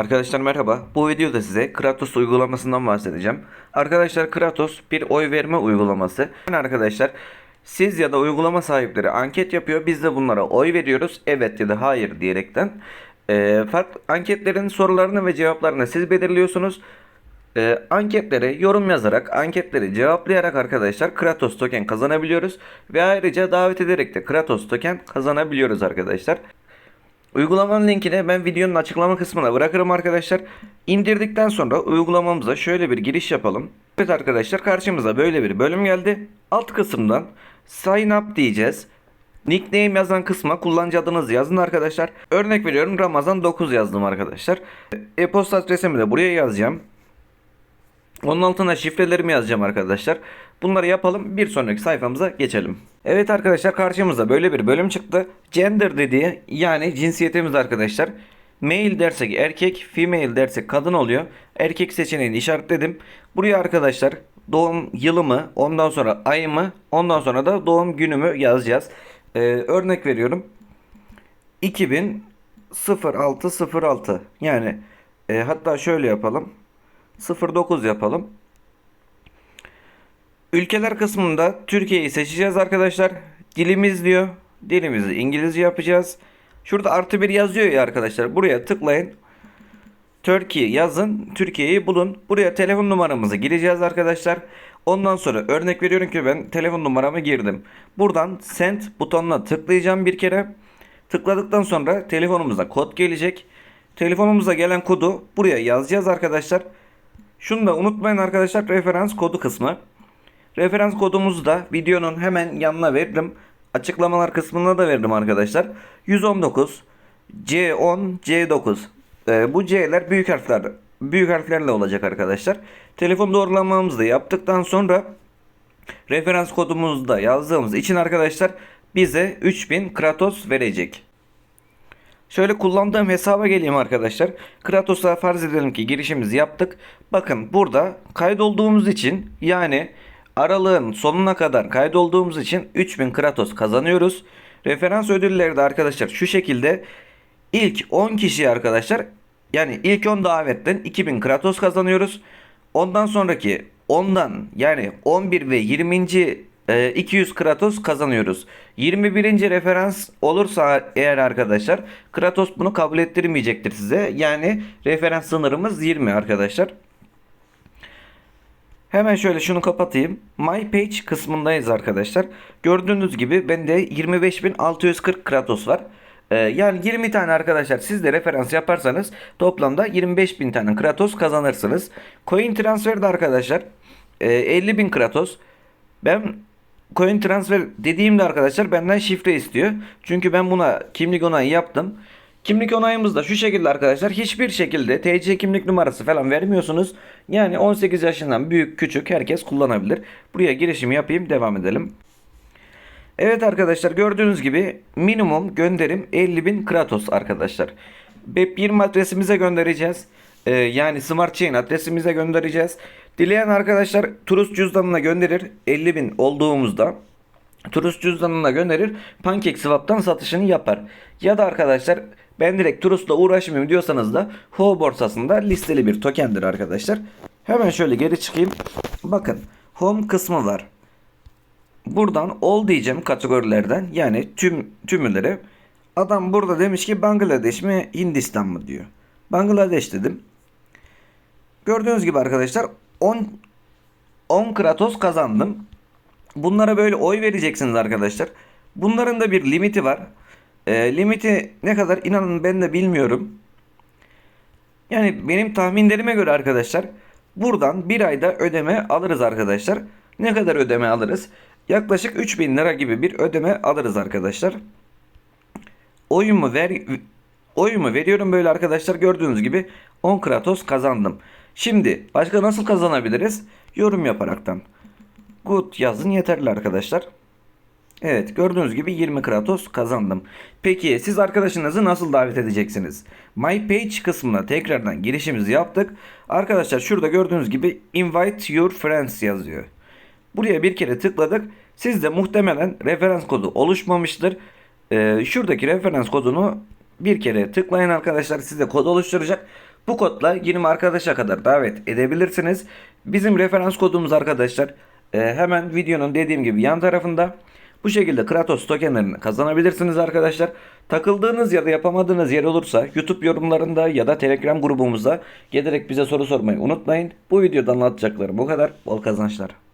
Arkadaşlar merhaba. Bu videoda size Kratos uygulamasından bahsedeceğim. Arkadaşlar Kratos bir oy verme uygulaması. Yani arkadaşlar siz ya da uygulama sahipleri anket yapıyor. Biz de bunlara oy veriyoruz. Evet ya da hayır diyerekten. Ee, farklı anketlerin sorularını ve cevaplarını siz belirliyorsunuz. Ee, anketlere yorum yazarak, anketleri cevaplayarak arkadaşlar Kratos token kazanabiliyoruz. Ve ayrıca davet ederek de Kratos token kazanabiliyoruz arkadaşlar. Uygulamanın linkini ben videonun açıklama kısmına bırakırım arkadaşlar. İndirdikten sonra uygulamamıza şöyle bir giriş yapalım. Evet arkadaşlar karşımıza böyle bir bölüm geldi. Alt kısımdan sign up diyeceğiz. Nickname yazan kısma kullanıcı adınızı yazın arkadaşlar. Örnek veriyorum Ramazan 9 yazdım arkadaşlar. E-posta adresimi de buraya yazacağım. Onun altına şifrelerimi yazacağım arkadaşlar. Bunları yapalım. Bir sonraki sayfamıza geçelim. Evet arkadaşlar karşımıza böyle bir bölüm çıktı. Gender dediği yani cinsiyetimiz arkadaşlar. Male dersek erkek, female dersek kadın oluyor. Erkek seçeneğini işaretledim. Buraya arkadaşlar doğum yılımı, ondan sonra ayımı, ondan sonra da doğum günümü yazacağız. Ee, örnek veriyorum. 200606 yani e, hatta şöyle yapalım. 09 yapalım. Ülkeler kısmında Türkiye'yi seçeceğiz arkadaşlar. Dilimiz diyor. Dilimizi İngilizce yapacağız. Şurada artı bir yazıyor ya arkadaşlar. Buraya tıklayın. Türkiye yazın. Türkiye'yi bulun. Buraya telefon numaramızı gireceğiz arkadaşlar. Ondan sonra örnek veriyorum ki ben telefon numaramı girdim. Buradan send butonuna tıklayacağım bir kere. Tıkladıktan sonra telefonumuza kod gelecek. Telefonumuza gelen kodu buraya yazacağız arkadaşlar. Şunu da unutmayın arkadaşlar referans kodu kısmı. Referans kodumuzu da videonun hemen yanına veririm. Açıklamalar kısmına da veririm arkadaşlar. 119 C10 C9 Ee, bu C'ler büyük harfler büyük harflerle olacak arkadaşlar. Telefon doğrulamamızı da yaptıktan sonra referans kodumuzu da yazdığımız için arkadaşlar bize 3000 Kratos verecek. Şöyle kullandığım hesaba geleyim arkadaşlar. Kratos'a farz edelim ki girişimizi yaptık. Bakın burada kaydolduğumuz için yani aralığın sonuna kadar kaydolduğumuz için 3000 Kratos kazanıyoruz. Referans ödülleri de arkadaşlar şu şekilde ilk 10 kişi arkadaşlar yani ilk 10 davetten 2000 Kratos kazanıyoruz. Ondan sonraki 10'dan yani 11 ve 20. e, 200 Kratos kazanıyoruz. 21. referans olursa eğer arkadaşlar Kratos bunu kabul ettirmeyecektir size. Yani referans sınırımız 20 arkadaşlar. Hemen şöyle şunu kapatayım. My Page kısmındayız arkadaşlar. Gördüğünüz gibi bende 25.640 Kratos var. Ee, yani 20 tane arkadaşlar siz de referans yaparsanız toplamda 25.000 tane Kratos kazanırsınız. Coin transfer de arkadaşlar e, 50.000 Kratos. Ben coin transfer dediğimde arkadaşlar benden şifre istiyor. Çünkü ben buna kimlik onayı yaptım. Kimlik onayımız da şu şekilde arkadaşlar. Hiçbir şekilde TC kimlik numarası falan vermiyorsunuz. Yani 18 yaşından büyük küçük herkes kullanabilir. Buraya girişimi yapayım devam edelim. Evet arkadaşlar gördüğünüz gibi minimum gönderim 50.000 Kratos arkadaşlar. BEP20 adresimize göndereceğiz. Ee, yani Smart Chain adresimize göndereceğiz. Dileyen arkadaşlar Turist cüzdanına gönderir 50.000 olduğumuzda. Turist cüzdanına gönderir. PancakeSwap'tan satışını yapar. Ya da arkadaşlar ben direkt Turist'la uğraşmayayım diyorsanız da Ho borsasında listeli bir tokendir arkadaşlar. Hemen şöyle geri çıkayım. Bakın Home kısmı var. Buradan all diyeceğim kategorilerden yani tüm tümüleri. Adam burada demiş ki Bangladeş mi Hindistan mı diyor. Bangladeş dedim. Gördüğünüz gibi arkadaşlar 10 10 Kratos kazandım. Bunlara böyle oy vereceksiniz arkadaşlar. Bunların da bir limiti var. E, limiti ne kadar inanın ben de bilmiyorum. Yani benim tahminlerime göre arkadaşlar buradan bir ayda ödeme alırız arkadaşlar. Ne kadar ödeme alırız? Yaklaşık 3000 lira gibi bir ödeme alırız arkadaşlar. Oyumu ver oyumu veriyorum böyle arkadaşlar gördüğünüz gibi 10 Kratos kazandım. Şimdi başka nasıl kazanabiliriz? Yorum yaparaktan. Good yazın yeterli arkadaşlar. Evet gördüğünüz gibi 20 Kratos kazandım. Peki siz arkadaşınızı nasıl davet edeceksiniz? My Page kısmına tekrardan girişimizi yaptık. Arkadaşlar şurada gördüğünüz gibi Invite Your Friends yazıyor. Buraya bir kere tıkladık. Sizde muhtemelen referans kodu oluşmamıştır. Ee, şuradaki referans kodunu bir kere tıklayın arkadaşlar. Size kod oluşturacak. Bu kodla 20 arkadaşa kadar davet edebilirsiniz. Bizim referans kodumuz arkadaşlar e, hemen videonun dediğim gibi yan tarafında. Bu şekilde Kratos tokenlerini kazanabilirsiniz arkadaşlar. Takıldığınız ya da yapamadığınız yer olursa YouTube yorumlarında ya da Telegram grubumuzda gelerek bize soru sormayı unutmayın. Bu videoda anlatacaklarım bu kadar. Bol kazançlar.